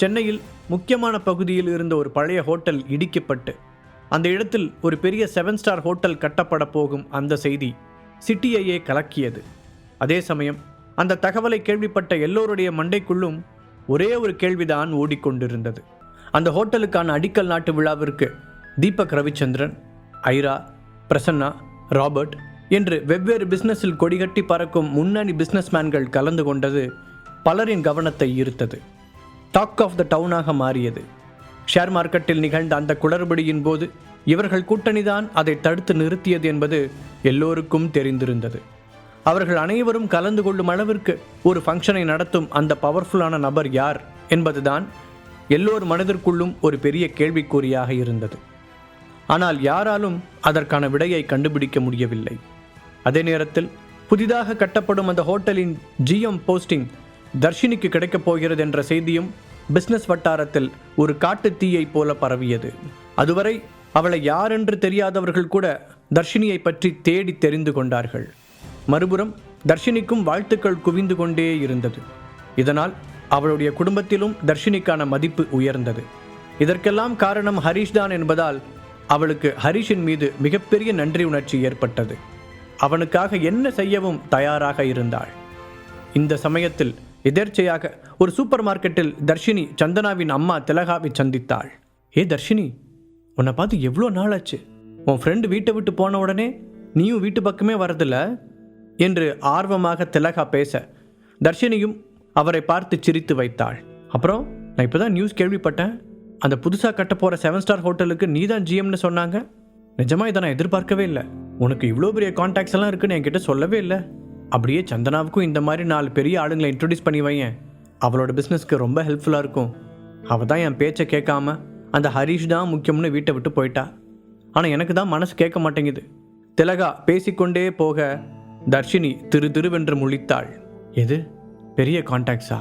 சென்னையில் முக்கியமான பகுதியில் இருந்த ஒரு பழைய ஹோட்டல் இடிக்கப்பட்டு அந்த இடத்தில் ஒரு பெரிய செவன் ஸ்டார் ஹோட்டல் கட்டப்பட போகும் அந்த செய்தி சிட்டியையே கலக்கியது. அதே சமயம் அந்த தகவலை கேள்விப்பட்ட எல்லோருடைய மண்டைக்குள்ளும் ஒரே ஒரு கேள்விதான் ஓடிக்கொண்டிருந்தது. அந்த ஹோட்டலுக்கான அடிக்கல் நாட்டு விழாவிற்கு தீபக் ரவிச்சந்திரன் ஐரா பிரசன்னா ராபர்ட் என்று வெவ்வேறு பிஸ்னஸில் கொடிகட்டி பறக்கும் முன்னணி பிஸ்னஸ்மேன்கள் கலந்து கொண்டது பலரின் கவனத்தை ஈர்த்தது. டாக் ஆஃப் த டவுனாக மாறியது. ஷேர் மார்க்கெட்டில் நிகழ்ந்த அந்த குளறுபடியின் போது இவர்கள் கூட்டணிதான் அதை தடுத்து நிறுத்தியது என்பது எல்லோருக்கும் தெரிந்திருந்தது. அவர்கள் அனைவரும் கலந்து கொள்ளும் அளவிற்கு ஒரு ஃபங்க்ஷனை நடத்தும் அந்த பவர்ஃபுல்லான நபர் யார் என்பதுதான் எல்லோர் மனதிற்குள்ளும் ஒரு பெரிய கேள்விக்குறியாக இருந்தது. ஆனால் யாராலும் அதற்கான விடையை கண்டுபிடிக்க முடியவில்லை. அதே நேரத்தில் புதிதாக கட்டப்படும் அந்த ஹோட்டலின் ஜிஎம் போஸ்டிங் தர்ஷினிக்கு கிடைக்கப் போகிறது என்ற செய்தியும் பிஸ்னஸ் வட்டாரத்தில் ஒரு காட்டு தீயைப் போல பரவியது. அதுவரை அவளை யாரென்று தெரியாதவர்கள் கூட தர்ஷினியை பற்றி தேடி தெரிந்து கொண்டார்கள். மறுபுறம் தர்ஷினிக்கும் வாழ்த்துக்கள் குவிந்து கொண்டே இருந்தது. இதனால் அவளுடைய குடும்பத்திலும் தர்ஷினிக்கான மதிப்பு உயர்ந்தது. இதற்கெல்லாம் காரணம் ஹரிஷ் தான் என்பதால் அவளுக்கு ஹரிஷின் மீது மிகப்பெரிய நன்றி உணர்ச்சி ஏற்பட்டது. அவனுக்காக என்ன செய்யவும் தயாராக இருந்தாள். இந்த சமயத்தில் எதேர்ச்சையாக ஒரு சூப்பர் மார்க்கெட்டில் தர்ஷினி சந்தனாவின் அம்மா திலகாவை சந்தித்தாள். ஏ தர்ஷினி உன்னை பார்த்து எவ்வளோ நாள் ஆச்சு உன் ஃப்ரெண்டு வீட்டை விட்டு போன உடனே நீயும் வீட்டு பக்கமே வரதில்ல? என்று ஆர்வமாக திலகா பேச தர்ஷினியும் அவரை பார்த்து சிரித்து வைத்தாள். அப்புறம் நான் இப்போ தான் நியூஸ் கேள்விப்பட்டேன். அந்த புதுசாக கட்ட போகிற செவன் ஸ்டார் ஹோட்டலுக்கு நீ தான் ஜிஎம்னு சொன்னாங்க. நிஜமா இதை நான் எதிர்பார்க்கவே இல்லை. உனக்கு இவ்வளோ பெரிய காண்டாக்ட்ஸ் எல்லாம் இருக்குன்னு என்கிட்ட சொல்லவே இல்லை. அப்படியே சந்தனாவுக்கும் இந்த மாதிரி நாலு பெரிய ஆளுங்களை இன்ட்ரடியூஸ் பண்ணி வையன். அவளோட பிஸ்னஸ்க்கு ரொம்ப ஹெல்ப்ஃபுல்லாக இருக்கும். அவள் தான் என் பேச்சை கேட்காம அந்த ஹரிஷ் தான் முக்கியம்னு வீட்டை விட்டு போயிட்டா. ஆனால் எனக்கு தான் மனசு கேட்க மாட்டேங்குது. திலகா பேசிக்கொண்டே போக தர்ஷினி திரு திருவென்று முழித்தாள். எது? பெரிய காண்டாக்ட்ஸா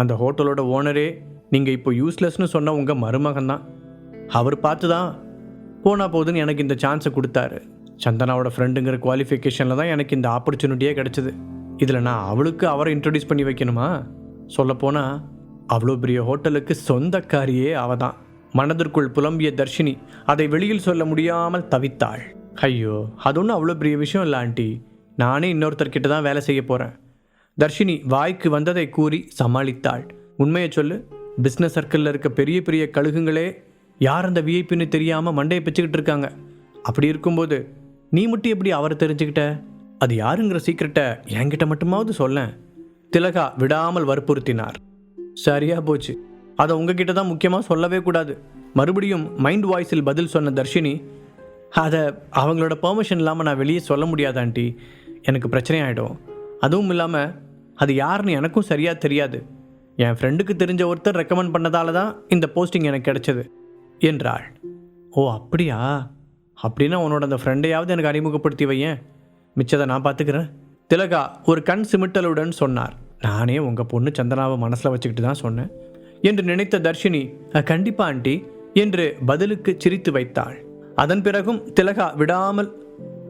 அந்த ஹோட்டலோட ஓனரே நீங்கள் இப்போ யூஸ்லெஸ்னு சொன்ன உங்கள் மருமகன் தான் அவர் பார்த்து தான் போனால் போதுன்னு எனக்கு இந்த சான்ஸை கொடுத்தாரு. சந்தனாவோட ஃப்ரெண்டுங்கிற குவாலிஃபிகேஷனில் தான் எனக்கு இந்த ஆப்பர்ச்சுனிட்டியே கிடைச்சிது. இதில் நான் அவளுக்கு அவரை இன்ட்ரடியூஸ் பண்ணி வைக்கணுமா? சொல்லப்போனால் அவ்வளோ பெரிய ஹோட்டலுக்கு சொந்தக்காரியே அவ தான் மனதிற்குள் புலம்பிய தர்ஷினி அதை வெளியில் சொல்ல முடியாமல் தவித்தாள். ஐயோ அது ஒன்றும் அவ்வளோ பெரிய விஷயம் இல்லை ஆண்டி. நானே இன்னொருத்தர்கிட்ட தான் வேலை செய்ய போகிறேன் தர்ஷினி வாய்க்கு வந்ததை கூறி சமாளித்தாள். உண்மையை சொல்லு பிஸ்னஸ் சர்க்கிளில் இருக்க பெரிய பெரிய கழுகுங்களே யார் அந்த விஐபின்னு தெரியாமல் மண்டையை பிச்சுக்கிட்டு இருக்காங்க. அப்படி இருக்கும்போது நீ மட்டும் எப்படி அவரை தெரிஞ்சுக்கிட்ட? அது யாருங்கிற சீக்கிரட்டை என்கிட்ட மட்டுமாவது சொல்லேன். திலகா விடாமல் வற்புறுத்தினார். சரியா போச்சு. அதை உங்ககிட்ட தான் முக்கியமாக சொல்லவே கூடாது. மறுபடியும் மைண்ட் வாய்ஸில் பதில் சொன்ன தர்ஷினி அதை அவங்களோட பெர்மிஷன் இல்லாமல் நான் வெளியே சொல்ல முடியாதாண்டி எனக்கு பிரச்சனை ஆகிடும் அதுவும் இல்லாமல் அது யாருன்னு எனக்கும் சரியாக தெரியாது. என் ஃப்ரெண்டுக்கு தெரிஞ்ச ஒருத்தர் ரெக்கமெண்ட் பண்ணதால தான் இந்த போஸ்டிங் எனக்கு கிடைச்சது என்றாள். ஓ அப்படியா? அப்படின்னா உன்னோட அந்த ஃப்ரெண்டையாவது எனக்கு அறிமுகப்படுத்தி வையேன். மிச்சதை நான் பார்த்துக்கிறேன் திலகா ஒரு கண் சிமிட்டலுடன் சொன்னார். நானே உங்கள் பொண்ணு சந்தனாவை மனசில் வச்சுக்கிட்டு தான் சொன்னேன். என்று நினைத்த தர்ஷினி கண்டிப்பா ஆண்டி என்று பதிலுக்கு சிரித்து வைத்தாள். அதன் பிறகும் திலகா விடாமல்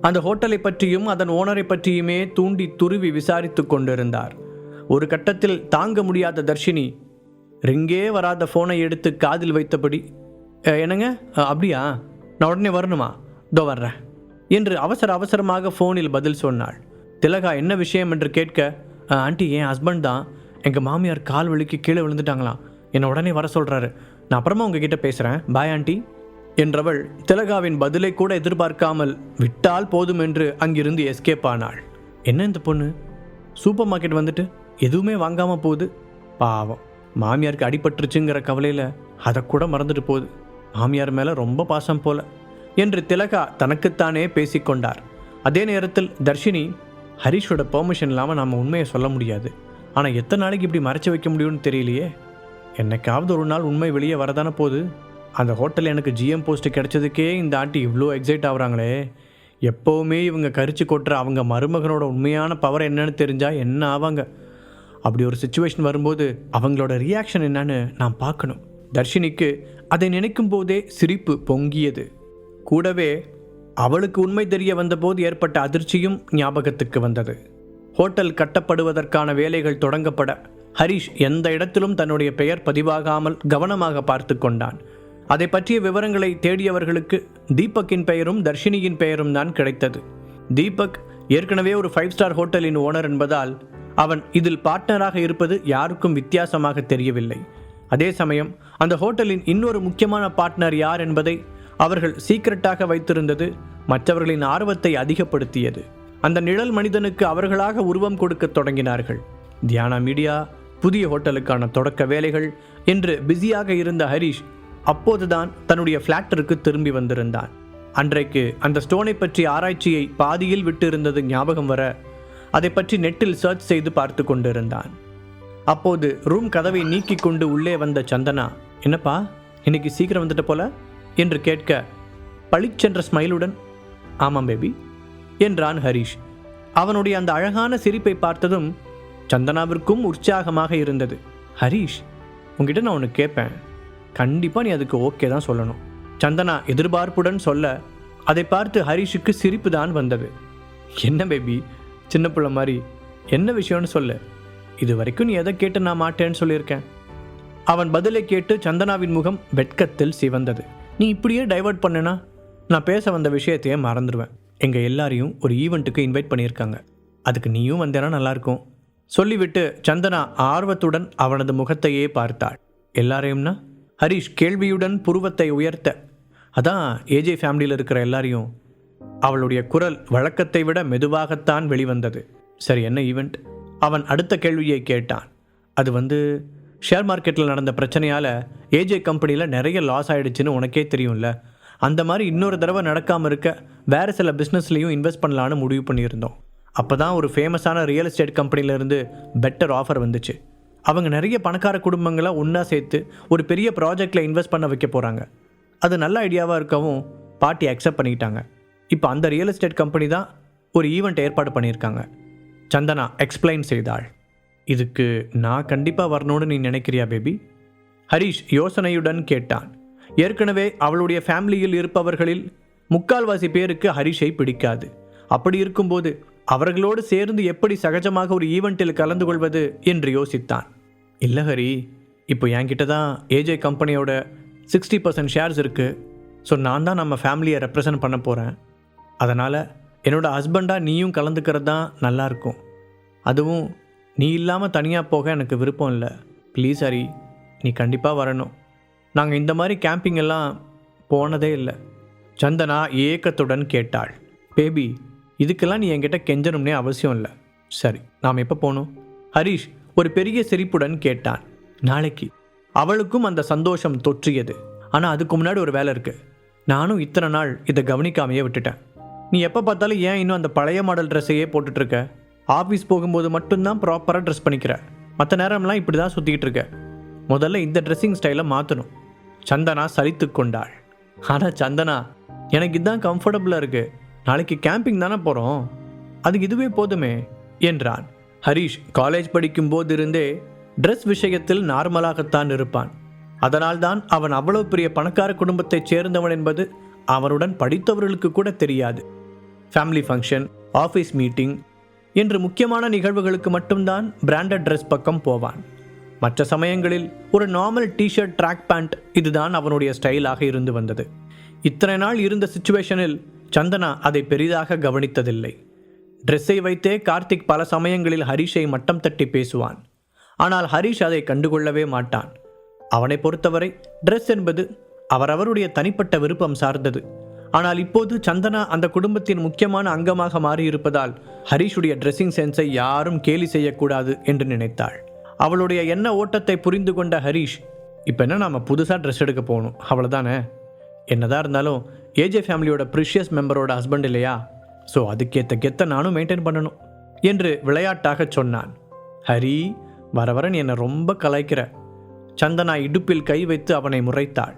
அந்த ஹோட்டலை பற்றியும் அதன் ஓனரை பற்றியுமே தூண்டி துருவி விசாரித்து கொண்டிருந்தார். ஒரு கட்டத்தில் தாங்க முடியாத தர்ஷினி ரிங்கே வராத ஃபோனை எடுத்து காதில் வைத்தபடி என்னங்க? அப்படியா? நான் உடனே வரணுமா? இதோ வர்றேன். என்று அவசர அவசரமாக ஃபோனில் பதில் சொன்னாள். திலகா என்ன விஷயம்? என்று கேட்க ஆண்டி என் ஹஸ்பண்ட் தான். எங்கள் மாமியார் கால் வலிக்கு கீழே விழுந்துட்டாங்களாம். என்னை உடனே வர சொல்கிறாரு நான் அப்புறமா உங்ககிட்ட பேசுகிறேன் பாய் ஆண்டி. என்றவள் திலகாவின் பதிலை கூட எதிர்பார்க்காமல் விட்டால் போதும் என்று அங்கிருந்து எஸ்கேப் ஆனாள். என்ன இந்த பொண்ணு? சூப்பர் மார்க்கெட் வந்துட்டு எதுவுமே வாங்காமல் போகுது? பாவம். மாமியாருக்கு அடிபட்டுருச்சுங்கிற கவலையில் அதை கூட மறந்துட்டு போகுது. மாமியார் மேலே ரொம்ப பாசம் போல. என்று திலகா தனக்குத்தானே பேசிக்கொண்டார் அதே நேரத்தில் தர்ஷினி ஹரிஷோட பெர்மிஷன் இல்லாமல் நாம் உண்மையை சொல்ல முடியாது. ஆனால் எத்தனை நாளைக்கு இப்படி மறைச்சு வைக்க முடியும்னு தெரியலையே. என்னைக்காவது ஒரு நாள் உண்மை வெளியே வரதானே போகுது அந்த ஹோட்டலில் எனக்கு ஜிஎம் போஸ்ட் கிடைச்சதுக்கே இந்த ஆண்டி இவ்வளோ எக்ஸைட் ஆகுறாங்களே. எப்போவுமே இவங்க கரிச்சு கொட்டுற அவங்க மருமகனோட உண்மையான பவர் என்னன்னு தெரிஞ்சால் என்ன ஆவாங்க? அப்படி ஒரு சுச்சுவேஷன் வரும்போது அவங்களோட ரியாக்ஷன் என்னன்னு நான் பார்க்கணும். தர்ஷினிக்கு அதை நினைக்கும் போதே சிரிப்பு பொங்கியது. கூடவே அவளுக்கு உண்மை தெரிய வந்தபோது ஏற்பட்ட அதிர்ச்சியும் ஞாபகத்துக்கு வந்தது. ஹோட்டல் கட்டப்படுவதற்கான வேலைகள் தொடங்கப்பட ஹரிஷ் எந்த இடத்திலும் தன்னுடைய பெயர் பதிவாகாமல் கவனமாக பார்த்து கொண்டான். அதை பற்றிய விவரங்களை தேடியவர்களுக்கு தீபக்கின் பெயரும் தர்ஷினியின் பெயரும் தான் கிடைத்தது. தீபக் ஏற்கனவே ஒரு ஃபைவ் ஸ்டார் ஹோட்டலின் ஓனர் என்பதால் அவன் இதில் பார்ட்னராக இருப்பது யாருக்கும் வித்தியாசமாக தெரியவில்லை. அதே சமயம் அந்த ஹோட்டலின் இன்னொரு முக்கியமான பார்ட்னர் யார் என்பதை அவர்கள் சீக்கிரட்டாக வைத்திருந்தது மற்றவர்களின் ஆர்வத்தை அதிகப்படுத்தியது. அந்த நிழல் மனிதனுக்கு அவர்களாக உருவம் கொடுக்க தொடங்கினார்கள். தியானா மீடியா புதிய ஹோட்டலுக்கான தொடக்க வேலைகள் என்று பிஸியாக இருந்த ஹரிஷ் அப்போதுதான் தன்னுடைய ஃப்ளாட்டிற்கு திரும்பி வந்திருந்தான். அன்றைக்கு அந்த ஸ்டோனை பற்றிய ஆராய்ச்சியை பாதியில் விட்டு இருந்தது ஞாபகம் வர அதை பற்றி நெட்டில் சர்ச் செய்து பார்த்து கொண்டிருந்தான். அப்போது ரூம் கதவை நீக்கி கொண்டு உள்ளே வந்த சந்தனா என்னப்பா இன்னைக்கு சீக்கிரம் வந்துட்ட போல? என்று கேட்க பளிச்சென்ற ஸ்மைலுடன் ஆமாம் பேபி என்றான் ஹரிஷ். அவனுடைய அந்த அழகான சிரிப்பை பார்த்ததும் சந்தனாவிற்கும் உற்சாகமாக இருந்தது. ஹரிஷ் உங்ககிட்ட நான் ஒன்று கேட்பேன் கண்டிப்பாக நீ அதுக்கு ஓகே தான் சொல்லணும். சந்தனா எதிர்பார்ப்புடன் சொல்ல அதை பார்த்து ஹரிஷுக்கு சிரிப்பு தான் வந்தது. என்ன பேபி சின்ன பிள்ளை மாதிரி என்ன விஷயம்னு சொல்லு. இது வரைக்கும் நீ எதை கேட்டு நான் மாட்டேன்னு சொல்லியிருக்கேன். அவன் பதிலை கேட்டு சந்தனாவின் முகம் வெட்கத்தில் சிவந்தது. நீ இப்படியே டைவர்ட் பண்ணுனா? நான் பேச வந்த விஷயத்தையே மறந்துடுவேன். எங்கள் எல்லாரையும் ஒரு ஈவெண்ட்டுக்கு இன்வைட் பண்ணியிருக்காங்க. அதுக்கு நீயும் வந்தேன்னா நல்லாயிருக்கும். சொல்லிவிட்டு சந்தனா ஆர்வத்துடன் அவனது முகத்தையே பார்த்தாள். எல்லாரையும்னா? ஹரிஷ் கேள்வியுடன் புருவத்தை உயர்த்த. அதான் ஏஜே ஃபேமிலியில் இருக்கிற எல்லாரையும். அவளுடைய குரல் வழக்கத்தை விட மெதுவாகத்தான் வெளிவந்தது. சரி என்ன ஈவெண்ட் அவன் அடுத்த கேள்வியை கேட்டான். அது வந்து ஷேர் மார்க்கெட்டில் நடந்த பிரச்சனையால் ஏஜே கம்பெனியில் நிறைய லாஸ் ஆகிடுச்சின்னு உனக்கே தெரியும்ல. அந்த மாதிரி இன்னொரு தடவை நடக்காமல் இருக்க வேறு சில பிஸ்னஸ்லேயும் இன்வெஸ்ட் பண்ணலான்னு முடிவு பண்ணியிருந்தோம். அப்போ தான் ஒரு ஃபேமஸான ரியல் எஸ்டேட் கம்பெனிலேருந்து பெட்டர் ஆஃபர் வந்துச்சு. அவங்க நிறைய பணக்கார குடும்பங்களை ஒன்றா சேர்த்து ஒரு பெரிய ப்ராஜெக்டில் இன்வெஸ்ட் பண்ண வைக்க போகிறாங்க அது நல்ல ஐடியாவாக இருக்கவும் பார்ட்டி அக்செப்ட் பண்ணிக்கிட்டாங்க. இப்போ அந்த ரியல் எஸ்டேட் கம்பெனி தான் ஒரு ஈவெண்ட் ஏற்பாடு பண்ணியிருக்காங்க. சந்தனா எக்ஸ்பிளைன் செய்தாள். இதுக்கு நான் கண்டிப்பாக வரணும்னு நீ நினைக்கிறியா பேபி ஹரிஷ் யோசனையுடன் கேட்டான். ஏற்கனவே அவளுடைய ஃபேமிலியில் இருப்பவர்களில் முக்கால்வாசி பேருக்கு ஹரிஷை பிடிக்காது. அப்படி இருக்கும்போது அவர்களோடு சேர்ந்து எப்படி சகஜமாக ஒரு ஈவெண்ட்டில் கலந்து கொள்வது என்று யோசித்தான். இல்லை ஹரி இப்போ என்கிட்ட தான் ஏஜே கம்பெனியோட சிக்ஸ்டி பர்சன்ட் ஷேர்ஸ் இருக்குது ஸோ நான் தான் நம்ம ஃபேமிலியை ரெப்ரசன்ட் பண்ண போகிறேன் அதனால் என்னோடய ஹஸ்பண்டாக நீயும் கலந்துக்கிறது தான் நல்லாயிருக்கும் அதுவும் நீ இல்லாமல் தனியாக போக எனக்கு விருப்பம் இல்லை. ப்ளீஸ் ஹரி நீ கண்டிப்பாக வரணும். நாங்கள் இந்த மாதிரி கேம்பிங் எல்லாம் போனதே இல்லை. சந்தனா ஏக்கத்துடன் கேட்டாள். பேபி இதுக்கெல்லாம் நீ என்கிட்ட கெஞ்சணும்னே அவசியம் இல்லை. சரி நாம் எப்போ போகணும்? ஹரிஷ் ஒரு பெரிய சிரிப்புடன் கேட்டான். நாளைக்கு. அவளுக்கும் அந்த சந்தோஷம் தொற்றியது. ஆனால் அதுக்கு முன்னாடி ஒரு வேலை இருக்குது நானும் இத்தனை நாள் இதை கவனிக்காமையே விட்டுட்டேன். நீ எப்போ பார்த்தாலும் ஏன் இன்னும் அந்த பழைய மாடல் ட்ரெஸ்ஸையே போட்டுட்ருக்க ஆஃபீஸ் போகும்போது மட்டும்தான் ப்ராப்பராக ட்ரெஸ் பண்ணிக்கிற. மற்ற நேரம்லாம் இப்படி தான் சுற்றிக்கிட்டு இருக்க. முதல்ல இந்த ட்ரெஸ்ஸிங் ஸ்டைலை மாற்றணும் சந்தனா சலித்து கொண்டாள். ஆனால் சந்தனா எனக்கு இதுதான் கம்ஃபர்டபுளாக இருக்குது நாளைக்கு கேம்பிங் தானே போகிறோம் அதுக்கு இதுவே போதுமே என்றான். ஹரீஷ் காலேஜ் படிக்கும் போதிருந்தே ட்ரெஸ் விஷயத்தில் நார்மலாகத்தான் இருப்பான். அதனால்தான் அவன் அவ்வளவு பெரிய பணக்கார குடும்பத்தைச் சேர்ந்தவன் என்பது அவனுடன் படித்தவர்களுக்கு கூட தெரியாது. ஃபேமிலி ஃபங்க்ஷன் ஆஃபீஸ் மீட்டிங் என்று முக்கியமான நிகழ்வுகளுக்கு மட்டும்தான் பிராண்டட் ட்ரெஸ் பக்கம் போவான். மற்ற சமயங்களில் ஒரு நார்மல் டிஷர்ட் ட்ராக் பேண்ட் இதுதான் அவனுடைய ஸ்டைலாக இருந்து வந்தது. இத்தனை நாள் இருந்த சுச்சுவேஷனில் சந்தனா அதை பெரிதாக கவனித்ததில்லை. ட்ரெஸ்ஸை வைத்தே கார்த்திக் பல சமயங்களில் ஹரிஷை மட்டம் தட்டி பேசுவான். ஆனால் ஹரிஷ் அதை கண்டுகொள்ளவே மாட்டான். அவனை பொறுத்தவரை ட்ரெஸ் என்பது அவரவருடைய தனிப்பட்ட விருப்பம் சார்ந்தது. ஆனால் இப்போது சந்தனா அந்த குடும்பத்தின் முக்கியமான அங்கமாக மாறியிருப்பதால் ஹரிஷுடைய ட்ரெஸ்ஸிங் சென்ஸை யாரும் கேலி செய்யக்கூடாது என்று நினைத்தாள். அவளுடைய எண்ண ஓட்டத்தை புரிந்து கொண்ட ஹரிஷ் இப்போ என்ன நாம் புதுசாக ட்ரெஸ் எடுக்க போகணும்? அவ்வளோதானே என்னதான் இருந்தாலும் ஏஜே ஃபேமிலியோட ப்ரிஷியஸ் மெம்பரோட ஹஸ்பண்ட் இல்லையா? ஸோ அதுக்கேற்ற கெத்த நானும் மெயின்டைன் பண்ணணும் என்று விளையாட்டாக சொன்னான். ஹரி வர வரன் என்னை ரொம்ப கலாய்க்கிற. சந்தனா இடுப்பில் கை வைத்து அவனை முறைத்தாள்.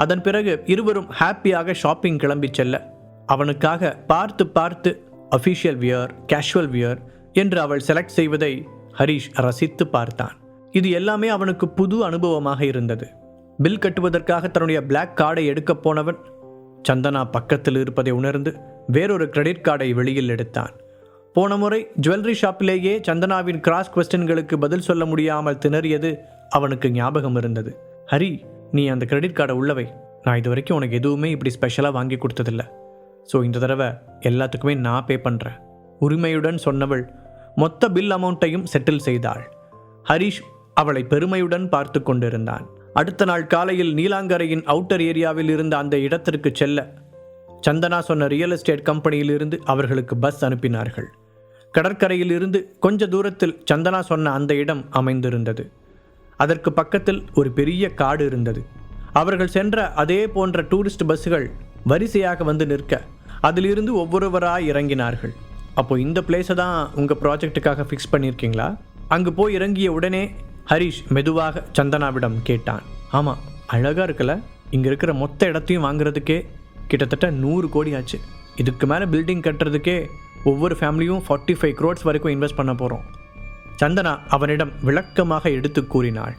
அதன் பிறகு இருவரும் ஹாப்பியாக ஷாப்பிங் கிளம்பி செல்ல அவனுக்காக பார்த்து பார்த்து அஃபிஷியல் வியர் கேஷுவல் வியர் என்று அவள் செலக்ட் செய்வதை ஹரிஷ் ரசித்து பார்த்தான். இது எல்லாமே அவனுக்கு புது அனுபவமாக இருந்தது. பில் கட்டுவதற்காக தன்னுடைய பிளாக் கார்டை எடுக்கப் போனவன் சந்தனா பக்கத்தில் இருப்பதை உணர்ந்து வேறொரு கிரெடிட் கார்டை வெளியில் எடுத்தான். போன முறை ஜுவல்லரி ஷாப்பிலேயே சந்தனாவின் கிராஸ் கொஸ்டின்களுக்கு பதில் சொல்ல முடியாமல் திணறியது அவனுக்கு ஞாபகம் இருந்தது. ஹரி நீ அந்த கிரெடிட் கார்டை உள்ளவை நான் இது வரைக்கும் உனக்கு எதுவுமே இப்படி ஸ்பெஷலாக வாங்கி கொடுத்ததில்ல. ஸோ இந்த தடவை எல்லாத்துக்குமே நான் பே பண்ணுறேன் உரிமையுடன் சொன்னவள் மொத்த பில் அமௌண்ட்டையும் செட்டில் செய்தாள். ஹரிஷ் அவளை பெருமையுடன் பார்த்து கொண்டிருந்தான். அடுத்த நாள் காலையில் நீலாங்கரையின் அவுட்டர் ஏரியாவில் இருந்த அந்த இடத்திற்கு செல்ல சந்தனா சொன்ன ரியல் எஸ்டேட் கம்பெனியிலிருந்து அவர்களுக்கு பஸ் அனுப்பினார்கள். கடற்கரையில் இருந்து கொஞ்ச தூரத்தில் சந்தனா சொன்ன அந்த இடம் அமைந்திருந்தது. அதற்கு பக்கத்தில் ஒரு பெரிய காடு இருந்தது. அவர்கள் சென்ற அதே போன்ற டூரிஸ்ட் பஸ்ஸுகள் வரிசையாக வந்து நிற்க அதிலிருந்து ஒவ்வொருவராக இறங்கினார்கள். அப்போ இந்த பிளேஸை தான் உங்கள் ப்ராஜெக்ட்டுக்காக ஃபிக்ஸ் பண்ணியிருக்கீங்களா? அங்கு போய் இறங்கிய உடனே ஹரிஷ் மெதுவாக சந்தனாவிடம் கேட்டான். ஆமாம் அழகாக இருக்கல இங்கே இருக்கிற மொத்த இடத்தையும் வாங்குறதுக்கே கிட்டத்தட்ட நூறு கோடி ஆச்சு. இதுக்கு மேலே பில்டிங் கட்டுறதுக்கே ஒவ்வொரு ஃபேமிலியும் ஃபார்ட்டி ஃபைவ் க்ரோட்ஸ் வரைக்கும் இன்வெஸ்ட் பண்ண போகிறோம் சந்தனா அவனிடம் விளக்கமாக எடுத்து கூறினாள்.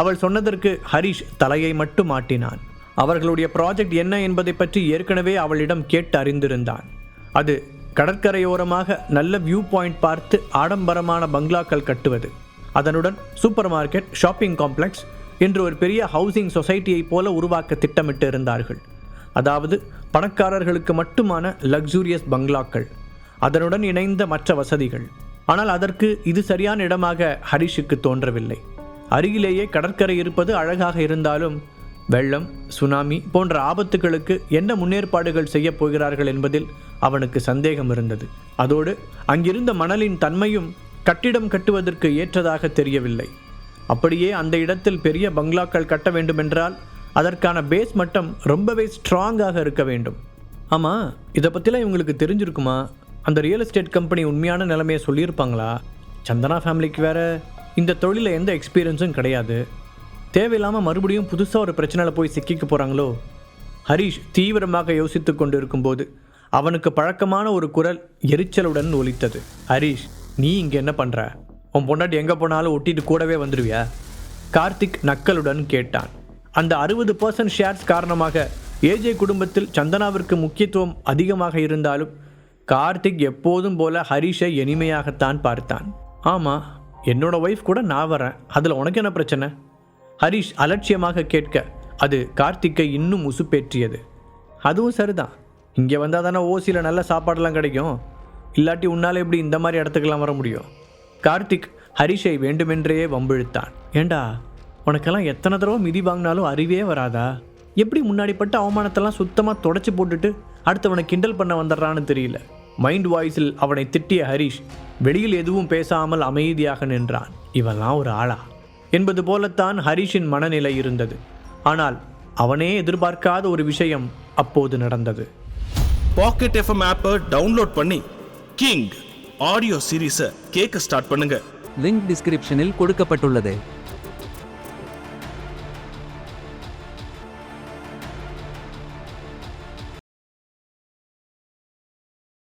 அவள் சொன்னதற்கு ஹரிஷ் தலையை மட்டும் மாட்டினான் அவர்களுடைய ப்ராஜெக்ட் என்ன என்பதை பற்றி ஏற்கனவே அவளிடம் கேட்டு அறிந்திருந்தான். அது கடற்கரையோரமாக நல்ல வியூ பாயிண்ட் பார்த்து ஆடம்பரமான பங்களாக்கள் கட்டுவது. அதனுடன் சூப்பர் மார்க்கெட் ஷாப்பிங் காம்ப்ளெக்ஸ் என்று ஒரு பெரிய ஹவுசிங் சொசைட்டியைப் போல உருவாக்க திட்டமிட்டு இருந்தார்கள். அதாவது பணக்காரர்களுக்கு மட்டுமான லக்ஸூரியஸ் பங்களாக்கள். அதனுடன் இணைந்த மற்ற வசதிகள். ஆனால் அதற்கு இது சரியான இடமாக ஹரிஷுக்கு தோன்றவில்லை. அருகிலேயே கடற்கரை இருப்பது அழகாக இருந்தாலும் வெள்ளம் சுனாமி போன்ற ஆபத்துகளுக்கு என்ன முன்னேற்பாடுகள் செய்யப் போகிறார்கள் என்பதில் அவனுக்கு சந்தேகம் இருந்தது. அதோடு அங்கிருந்த மணலின் தன்மையும் கட்டிடம் கட்டுவதற்கு ஏற்றதாக தெரியவில்லை. அப்படியே அந்த இடத்தில் பெரிய பங்களாக்கள் கட்ட வேண்டுமென்றால் அதற்கான பேஸ் மட்டம் ரொம்பவே ஸ்ட்ராங்காக இருக்க வேண்டும். ஆமாம் இதை பற்றிலாம் இவங்களுக்கு தெரிஞ்சிருக்குமா? அந்த ரியல் எஸ்டேட் கம்பெனி உண்மையான நிலைமையை சொல்லியிருப்பாங்களா? சந்தனா ஃபேமிலிக்கு வேற இந்த தொழிலில் எந்த எக்ஸ்பீரியன்ஸும் கிடையாது. தேவையில்லாமல் மறுபடியும் புதுசாக ஒரு பிரச்சனையில் போய் சிக்கிக்க போகிறாங்களோ ஹரிஷ் தீவிரமாக யோசித்து கொண்டிருக்கும்போது அவனுக்கு பழக்கமான ஒரு குரல் எரிச்சலுடன் ஒலித்தது. ஹரிஷ் நீ இங்கே என்ன பண்ணுற உன் பொண்டாட்டி எங்கே போனாலும் ஒட்டிட்டு கூடவே வந்துடுவியா கார்த்திக் நக்கலுடன் கேட்டான். அந்த அறுபது பர்சன்ட் ஷேர்ஸ் காரணமாக ஏஜே குடும்பத்தில் சந்தனாவிற்கு முக்கியத்துவம் அதிகமாக இருந்தாலும் கார்த்திக் எப்போதும் போல ஹரிஷை இனிமையாகத்தான் பார்த்தான். ஆமாம் என்னோட ஒய்ஃப் கூட நான் வரேன். அதில் உனக்கு என்ன பிரச்சனை? ஹரிஷ் அலட்சியமாக கேட்க அது கார்த்திக்கை இன்னும் உசுப்பேற்றியது. அதுவும் சரிதான். இங்கே வந்தால் தானே ஓசியில் நல்ல சாப்பாடெல்லாம் கிடைக்கும். இல்லாட்டி உன்னால் எப்படி இந்த மாதிரி இடத்துக்கெல்லாம் வர முடியும்? கார்த்திக் ஹரிஷை வேண்டுமென்றே வம்பிழுத்தான். ஏண்டா உனக்கெல்லாம் எத்தனை தடவை மிதி வாங்கினாலும் அறிவே வராதா? எப்படி முன்னாடி பட்ட அவமானத்தெல்லாம் சுத்தமாக தொடச்சி போட்டுட்டு அடுத்தவனை கிண்டல் பண்ண வந்துடுறான்னு தெரியல. மைண்ட் வாய்ஸில் அவனை திட்டிய ஹரிஷ் வெளியில் எதுவும் பேசாமல் அமைதியாக நின்றான். இவெல்லாம் ஒரு ஆளா? என்பது போலத்தான் ஹரிஷின் மனநிலை இருந்தது. ஆனால் அவனே எதிர்பார்க்காத ஒரு விஷயம் அப்போது நடந்தது. பாக்கெட் எஃப்எம் ஆப்பை டவுன்லோட் பண்ணி கிங் ஆடியோ சீரீஸை கேட்க ஸ்டார்ட் பண்ணுங்க. லிங்க் டிஸ்கிரிப்ஷனில் கொடுக்கப்பட்டுள்ளது.